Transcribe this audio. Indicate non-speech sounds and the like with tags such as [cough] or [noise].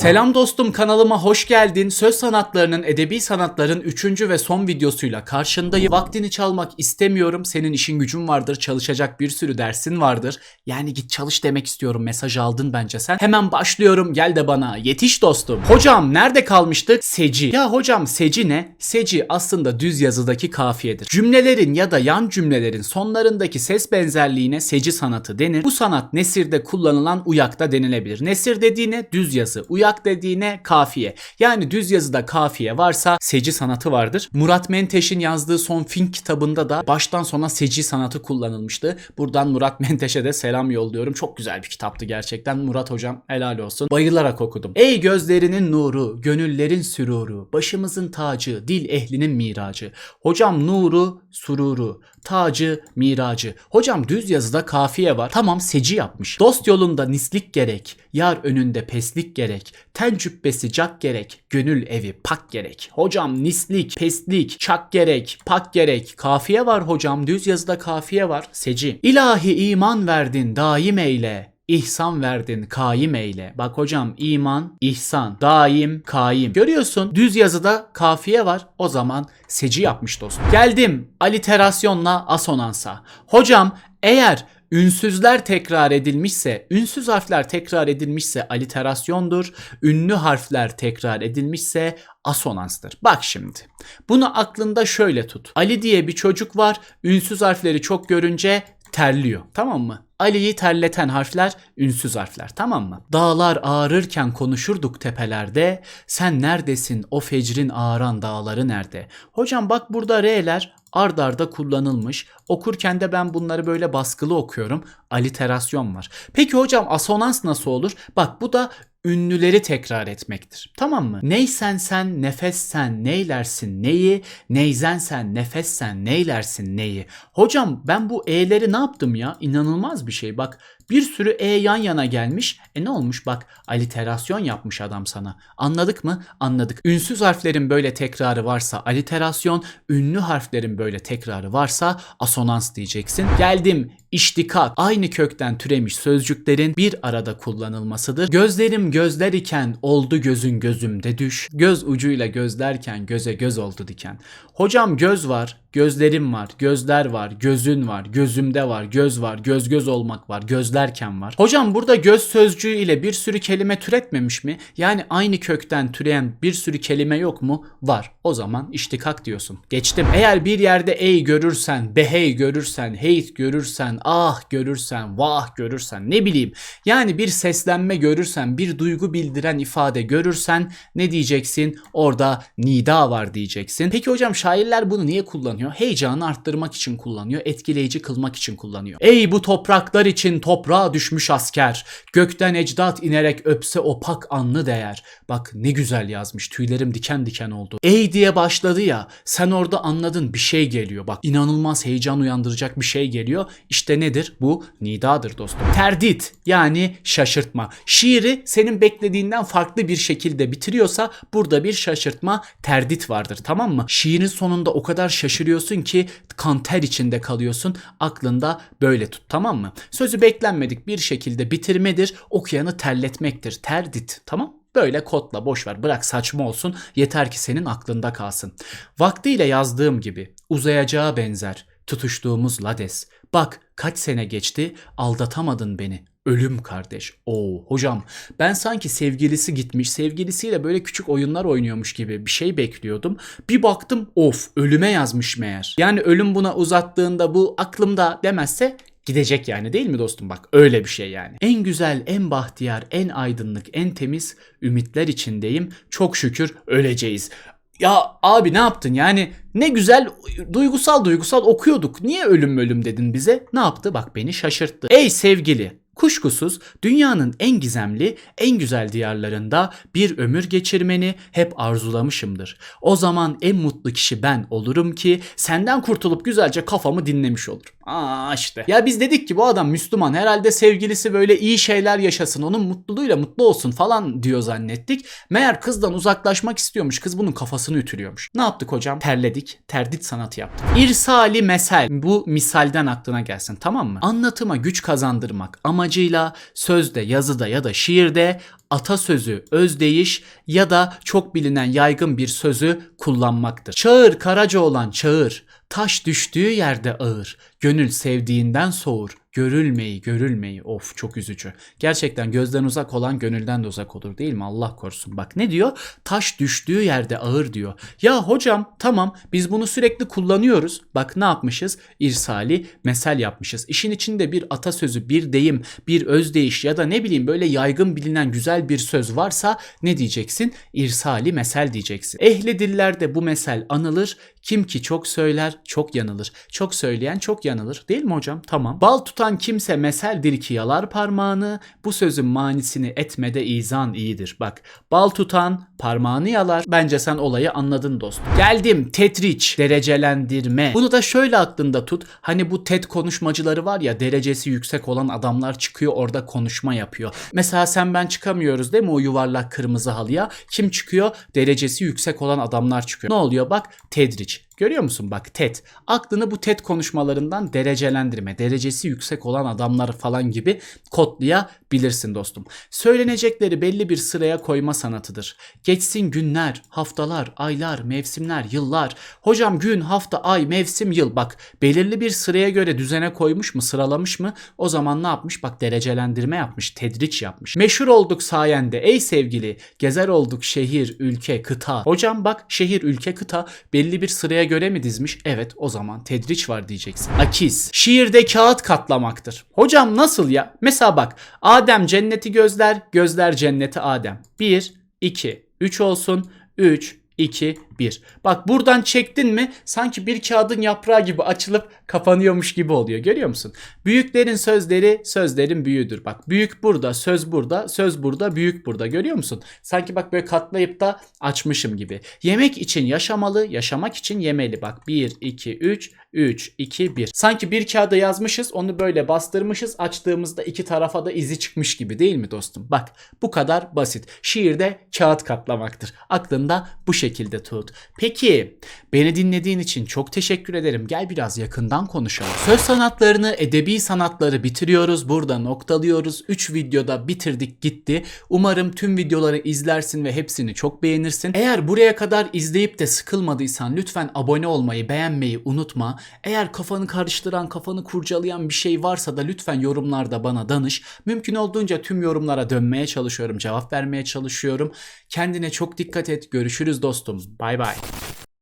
Selam dostum kanalıma hoş geldin. Söz sanatlarının, edebi sanatların 3. ve son videosuyla karşındayım. Vaktini çalmak istemiyorum. Senin işin gücün vardır, çalışacak bir sürü dersin vardır. Yani git çalış demek istiyorum. Mesaj aldın bence sen. Hemen başlıyorum. Gel de bana. Yetiş dostum. Hocam nerede kalmıştık? Seci. Ya hocam seci ne? Seci aslında düz yazıdaki kafiyedir. Cümlelerin ya da yan cümlelerin sonlarındaki ses benzerliğine seci sanatı denir. Bu sanat nesirde kullanılan uyakta denilebilir. Nesir dediğine düz yazı, uyak dediğine kafiye. Yani düz yazıda kafiye varsa seci sanatı vardır. Murat Menteş'in yazdığı son Fink kitabında da baştan sona seci sanatı kullanılmıştı. Buradan Murat [laughs] Menteş'e de selam yolluyorum. Çok güzel bir kitaptı gerçekten. Murat hocam helal olsun. Bayılarak okudum. Ey gözlerinin nuru, gönüllerin süruru, başımızın tacı, dil ehlinin miracı. Hocam nuru, sururu, tacı, miracı. Hocam düz yazıda kafiye var. Tamam seci yapmış. Dost yolunda nislik gerek, yar önünde peslik gerek, ten cübbesi cak gerek, gönül evi pak gerek. Hocam nislik, peslik, çak gerek, pak gerek. Kafiye var hocam. Düz yazıda kafiye var. Seci. İlahi iman verdin daim eyle. İhsan verdin kaim eyle. Bak hocam iman, ihsan, daim, kaim. Görüyorsun düz yazıda kafiye var. O zaman seci yapmış dostum. Geldim aliterasyonla asonansa. Hocam eğer ünsüzler tekrar edilmişse, ünsüz harfler tekrar edilmişse aliterasyondur. Ünlü harfler tekrar edilmişse asonanstır. Bak şimdi. Bunu aklında şöyle tut. Ali diye bir çocuk var. Ünsüz harfleri çok görünce terliyor. Tamam mı? Ali'yi terleten harfler ünsüz harfler tamam mı? Dağlar ağrırken konuşurduk tepelerde. Sen neredesin o fecrin ağıran dağları nerede? Hocam bak burada R'ler ard arda kullanılmış. Okurken de ben bunları böyle baskılı okuyorum. Aliterasyon var. Peki hocam asonans nasıl olur? Bak bu da ünlüleri tekrar etmektir. Tamam mı? Neysen sen nefessen neylersin neyi? Neyzen sen nefessen neylersin neyi? Hocam ben bu e'leri ne yaptım ya? İnanılmaz bir şey. Bak bir sürü e yan yana gelmiş. E ne olmuş bak aliterasyon yapmış adam sana. Anladık mı? Anladık. Ünsüz harflerin böyle tekrarı varsa aliterasyon, ünlü harflerin böyle tekrarı varsa asonans diyeceksin. Geldim İştikak aynı kökten türemiş sözcüklerin bir arada kullanılmasıdır. Gözlerim gözler iken oldu gözün gözümde düş. Göz ucuyla gözlerken göze göz oldu diken. Hocam göz var, gözlerim var, gözler var, gözün var, gözümde var, göz var, göz göz olmak var, gözlerken var. Hocam burada göz sözcüğü ile bir sürü kelime türetmemiş mi? Yani aynı kökten türeyen bir sürü kelime yok mu? Var. O zaman iştikak diyorsun. Geçtim. Eğer bir yerde ey görürsen, behey görürsen, heyt görürsen, ah görürsen, vah görürsen, ne bileyim. Yani bir seslenme görürsen, bir duygu bildiren ifade görürsen ne diyeceksin? Orada nida var diyeceksin. Peki hocam şairler bunu niye kullanıyor? Heyecanı arttırmak için kullanıyor, etkileyici kılmak için kullanıyor. Ey bu topraklar için toprağa düşmüş asker, gökten ecdat inerek öpse opak anlı değer. Bak ne güzel yazmış, tüylerim diken diken oldu. Ey diye başladı ya, sen orada anladın bir şey geliyor. Bak inanılmaz heyecan uyandıracak bir şey geliyor. İşte nedir? Bu nidadır dostum. Terdit yani şaşırtma. Şiiri senin beklediğinden farklı bir şekilde bitiriyorsa burada bir şaşırtma, terdit vardır tamam mı? Şiirin sonunda o kadar şaşırıyorsun ki kan ter içinde kalıyorsun. Aklında böyle tut tamam mı? Sözü beklenmedik bir şekilde bitirmedir. Okuyanı terletmektir. Terdit tamam Böyle kodla boş ver bırak saçma olsun yeter ki senin aklında kalsın. Vaktiyle yazdığım gibi uzayacağı benzer tutuştuğumuz lades. Bak kaç sene geçti aldatamadın beni. Ölüm kardeş. Oo hocam ben sanki sevgilisi gitmiş sevgilisiyle böyle küçük oyunlar oynuyormuş gibi bir şey bekliyordum. Bir baktım of ölüme yazmış meğer. Yani ölüm buna uzattığında bu aklımda demezse gidecek yani değil mi dostum bak öyle bir şey yani. En güzel, en bahtiyar, en aydınlık, en temiz ümitler içindeyim. Çok şükür öleceğiz. Ya abi ne yaptın yani ne güzel duygusal duygusal okuyorduk. Niye ölüm ölüm dedin bize? Ne yaptı? Bak beni şaşırttı. Ey sevgili Kuşkusuz dünyanın en gizemli, en güzel diyarlarında bir ömür geçirmeni hep arzulamışımdır. O zaman en mutlu kişi ben olurum ki senden kurtulup güzelce kafamı dinlemiş olurum. Aa işte. Ya biz dedik ki bu adam Müslüman herhalde sevgilisi böyle iyi şeyler yaşasın onun mutluluğuyla mutlu olsun falan diyor zannettik. Meğer kızdan uzaklaşmak istiyormuş. Kız bunun kafasını ütülüyormuş. Ne yaptık hocam? Terledik. Terdit sanatı yaptık. İrsali mesel. Bu misalden aklına gelsin tamam mı? Anlatıma güç kazandırmak amacıyla sözde, yazıda ya da şiirde atasözü, özdeyiş ya da çok bilinen yaygın bir sözü kullanmaktır. Çağır Karaca olan çağır, taş düştüğü yerde ağır, gönül sevdiğinden soğur, görülmeyi görülmeyi of çok üzücü. Gerçekten gözden uzak olan gönülden de uzak olur değil mi? Allah korusun. Bak ne diyor? Taş düştüğü yerde ağır diyor. Ya hocam tamam biz bunu sürekli kullanıyoruz. Bak ne yapmışız? İrsali mesel yapmışız. İşin içinde bir atasözü, bir deyim, bir özdeyiş ya da ne bileyim böyle yaygın bilinen güzel bir söz varsa ne diyeceksin? İrsali mesel diyeceksin. Ehli dillerde bu mesel anılır. Kim ki çok söyler çok yanılır. Çok söyleyen çok yanılır. Değil mi hocam? Tamam. Bal tutan kimse meseldir ki yalar parmağını. Bu sözün manisini etmede izan iyidir. Bak bal tutan parmağını yalar. Bence sen olayı anladın dostum. Geldim tetriç derecelendirme. Bunu da şöyle aklında tut. Hani bu TED konuşmacıları var ya derecesi yüksek olan adamlar çıkıyor orada konuşma yapıyor. Mesela sen ben çıkamıyoruz değil mi o yuvarlak kırmızı halıya? Kim çıkıyor? Derecesi yüksek olan adamlar çıkıyor. Ne oluyor bak? Tedriç. Görüyor musun bak TED. Aklını bu TED konuşmalarından derecelendirme, derecesi yüksek olan adamlar falan gibi kodlayabilirsin dostum. Söylenecekleri belli bir sıraya koyma sanatıdır. Geçsin günler, haftalar, aylar, mevsimler, yıllar. Hocam gün, hafta, ay, mevsim, yıl bak belirli bir sıraya göre düzene koymuş mu, sıralamış mı? O zaman ne yapmış? Bak derecelendirme yapmış, tedriç yapmış. Meşhur olduk sayende ey sevgili, gezer olduk şehir, ülke, kıta. Hocam bak şehir, ülke, kıta belli bir sıraya göre mi dizmiş? Evet o zaman tedriç var diyeceksin. Akis. Şiirde kağıt katlamaktır. Hocam nasıl ya? Mesela bak Adem cenneti gözler, gözler cenneti Adem. 1, 2, 3 olsun. 3, 2, 1. Bak buradan çektin mi sanki bir kağıdın yaprağı gibi açılıp kapanıyormuş gibi oluyor. Görüyor musun? Büyüklerin sözleri sözlerin büyüğüdür. Bak büyük burada, söz burada, söz burada, büyük burada. Görüyor musun? Sanki bak böyle katlayıp da açmışım gibi. Yemek için yaşamalı, yaşamak için yemeli. Bak 1, 2, 3, 3, 2, 1. Sanki bir kağıda yazmışız, onu böyle bastırmışız. Açtığımızda iki tarafa da izi çıkmış gibi değil mi dostum? Bak bu kadar basit. Şiirde kağıt katlamaktır. Aklında bu şekilde tut. Peki beni dinlediğin için çok teşekkür ederim. Gel biraz yakından konuşalım. Söz sanatlarını, edebi sanatları bitiriyoruz. Burada noktalıyoruz. 3 videoda bitirdik gitti. Umarım tüm videoları izlersin ve hepsini çok beğenirsin. Eğer buraya kadar izleyip de sıkılmadıysan lütfen abone olmayı, beğenmeyi unutma. Eğer kafanı karıştıran, kafanı kurcalayan bir şey varsa da lütfen yorumlarda bana danış. Mümkün olduğunca tüm yorumlara dönmeye çalışıyorum, cevap vermeye çalışıyorum. Kendine çok dikkat et. Görüşürüz dostum. Bay bay. บ่าย